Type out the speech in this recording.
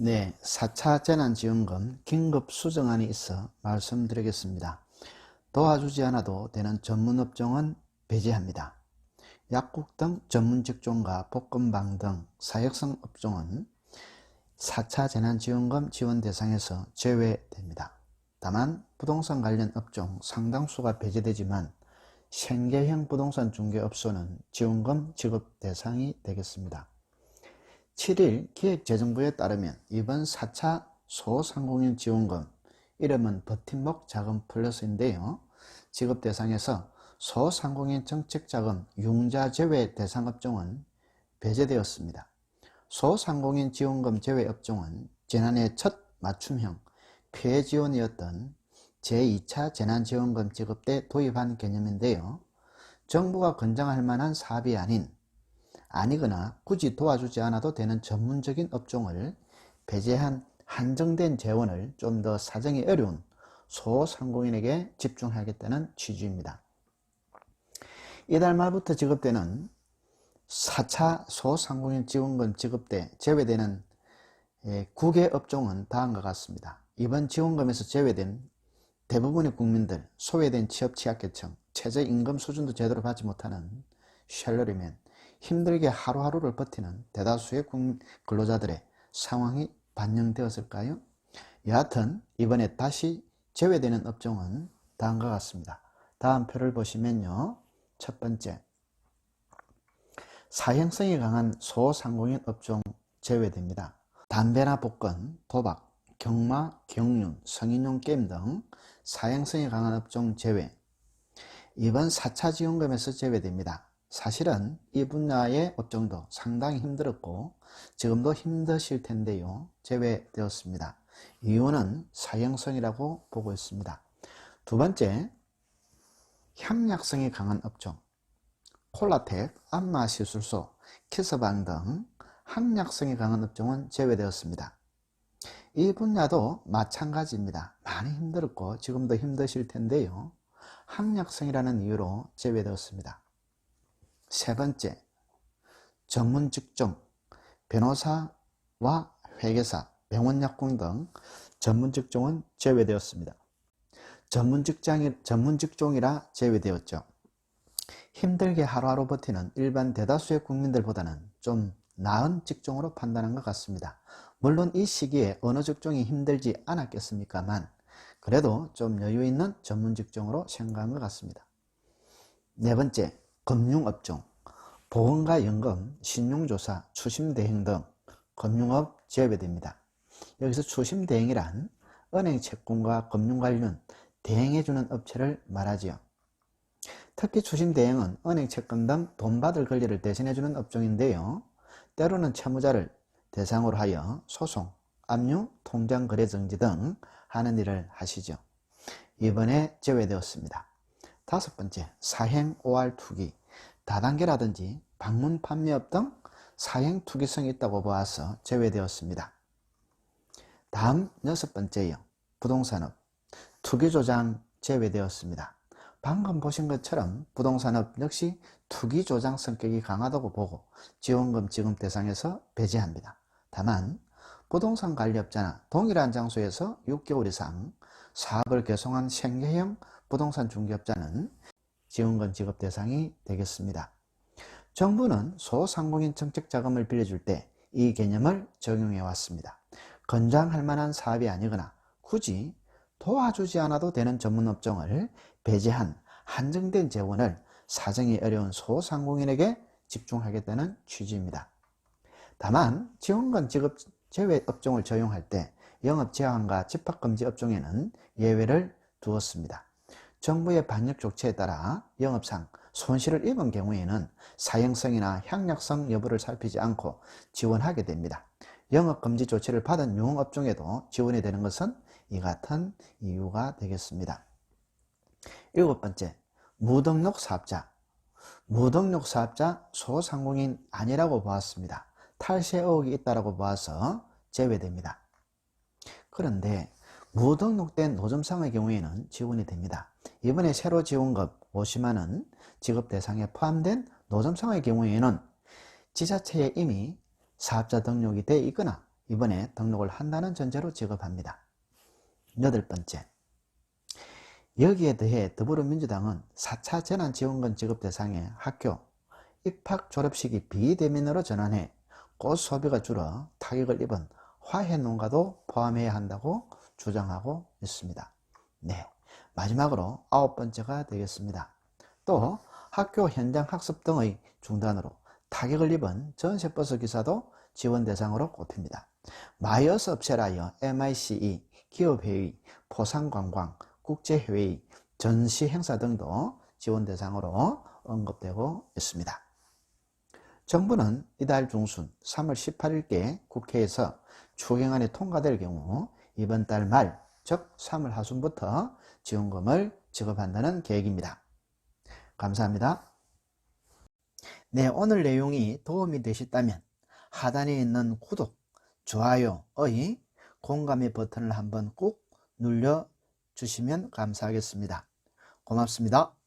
네, 4차 재난지원금 긴급 수정안이 있어 말씀드리겠습니다. 도와주지 않아도 되는 전문업종은 배제합니다. 약국 등 전문직종과 볶음방 등 사역성 업종은 4차 재난지원금 지원 대상에서 제외됩니다. 다만 부동산 관련 업종 상당수가 배제되지만 생계형 부동산 중개업소는 지원금 지급 대상이 되겠습니다. 7일 기획재정부에 따르면 이번 4차 소상공인 지원금 이름은 버팀목 자금 플러스인데요. 지급 대상에서 소상공인 정책자금 융자 제외 대상 업종은 배제되었습니다. 소상공인 지원금 제외 업종은 지난해 첫 맞춤형 피해 지원이었던 제2차 재난지원금 지급 때 도입한 개념인데요. 정부가 권장할 만한 사업이 아닌 아니거나 굳이 도와주지 않아도 되는 전문적인 업종을 배제한 한정된 재원을 좀 더 사정이 어려운 소상공인에게 집중하겠다는 취지입니다. 이달 말부터 지급되는 4차 소상공인 지원금 지급 때 제외되는 9개 업종은 다음과 같습니다. 이번 지원금에서 제외된 대부분의 국민들, 소외된 취업 취약계층, 최저임금 수준도 제대로 받지 못하는 셜러리맨, 힘들게 하루하루를 버티는 대다수의 근로자들의 상황이 반영되었을까요? 여하튼 이번에 다시 제외되는 업종은 다음과 같습니다. 다음 표를 보시면요. 첫 번째, 사형성이 강한 소상공인 업종 제외됩니다. 담배나 복권, 도박, 경마, 경륜, 성인용 게임 등 사형성이 강한 업종 제외. 이번 4차 지원금에서 제외됩니다. 사실은 이 분야의 업종도 상당히 힘들었고 지금도 힘드실 텐데요. 제외되었습니다. 이유는 사형성이라고 보고 있습니다. 두 번째, 향약성이 강한 업종. 콜라텍, 안마시술소, 키스방 등 항약성이 강한 업종은 제외되었습니다. 이 분야도 마찬가지입니다. 많이 힘들었고 지금도 힘드실 텐데요. 항약성이라는 이유로 제외되었습니다. 세 번째, 전문 직종, 변호사와 회계사, 병원약국 등 전문 직종은 제외되었습니다. 전문 직장이, 전문 직종이라 제외되었죠. 힘들게 하루하루 버티는 일반 대다수의 국민들보다는 좀 나은 직종으로 판단한 것 같습니다. 물론 이 시기에 어느 직종이 힘들지 않았겠습니까만 그래도 좀 여유 있는 전문 직종으로 생각한 것 같습니다. 네 번째, 금융업종, 보험과 연금, 신용조사, 추심대행 등 금융업 제외됩니다. 여기서 추심대행이란 은행 채권과 금융 관련 대행해주는 업체를 말하지요. 특히 추심대행은 은행 채권 등 돈 받을 권리를 대신해주는 업종인데요. 때로는 채무자를 대상으로 하여 소송, 압류, 통장 거래 정지 등 하는 일을 하시죠. 이번에 제외되었습니다. 다섯 번째, 사행 OR 투기. 다단계라든지 방문 판매업 등 사행 투기성이 있다고 보아서 제외되었습니다. 다음 여섯 번째요. 부동산업. 투기 조장 제외되었습니다. 방금 보신 것처럼 부동산업 역시 투기 조장 성격이 강하다고 보고 지원금 지급 대상에서 배제합니다. 다만 부동산 관리업자나 동일한 장소에서 6개월 이상 사업을 개송한 생계형 부동산 중개업자는 지원금 지급 대상이 되겠습니다. 정부는 소상공인 정책 자금을 빌려줄 때 이 개념을 적용해 왔습니다. 건장할 만한 사업이 아니거나 굳이 도와주지 않아도 되는 전문 업종을 배제한 한정된 재원을 사정이 어려운 소상공인에게 집중하겠다는 취지입니다. 다만 지원금 지급 제외 업종을 적용할 때 영업 제한과 집합금지 업종에는 예외를 두었습니다. 정부의 반역 조치에 따라 영업상 손실을 입은 경우에는 사형성이나 향약성 여부를 살피지 않고 지원하게 됩니다. 영업금지 조치를 받은 유흥업종에도 지원이 되는 것은 이 같은 이유가 되겠습니다. 일곱 번째, 무등록 사업자. 무등록 사업자 소상공인 아니라고 보았습니다. 탈세 의혹이 있다고 보아서 제외됩니다. 그런데 무등록된 노점상의 경우에는 지원이 됩니다. 이번에 새로 지원금 50만원 지급 대상에 포함된 노점상의 경우에는 지자체에 이미 사업자 등록이 되어 있거나 이번에 등록을 한다는 전제로 지급합니다. 여덟 번째, 여기에 더해 더불어민주당은 4차 재난지원금 지급 대상에 학교, 입학 졸업식이 비대면으로 전환해 꽃 소비가 줄어 타격을 입은 화훼 농가도 포함해야 한다고 주장하고 있습니다. 네, 마지막으로 아홉 번째가 되겠습니다. 또 학교 현장 학습 등의 중단으로 타격을 입은 전세버스 기사도 지원 대상으로 꼽힙니다. 마이어스 업체라여 MICE, 기업회의, 포상관광, 국제회의, 전시행사 등도 지원 대상으로 언급되고 있습니다. 정부는 이달 중순 3월 18일께 국회에서 추경안이 통과될 경우 이번 달 말, 즉 3월 하순부터 지원금을 지급한다는 계획입니다. 감사합니다. 네, 오늘 내용이 도움이 되셨다면 하단에 있는 구독, 좋아요의 공감의 버튼을 한번 꾹 눌러 주시면 감사하겠습니다. 고맙습니다.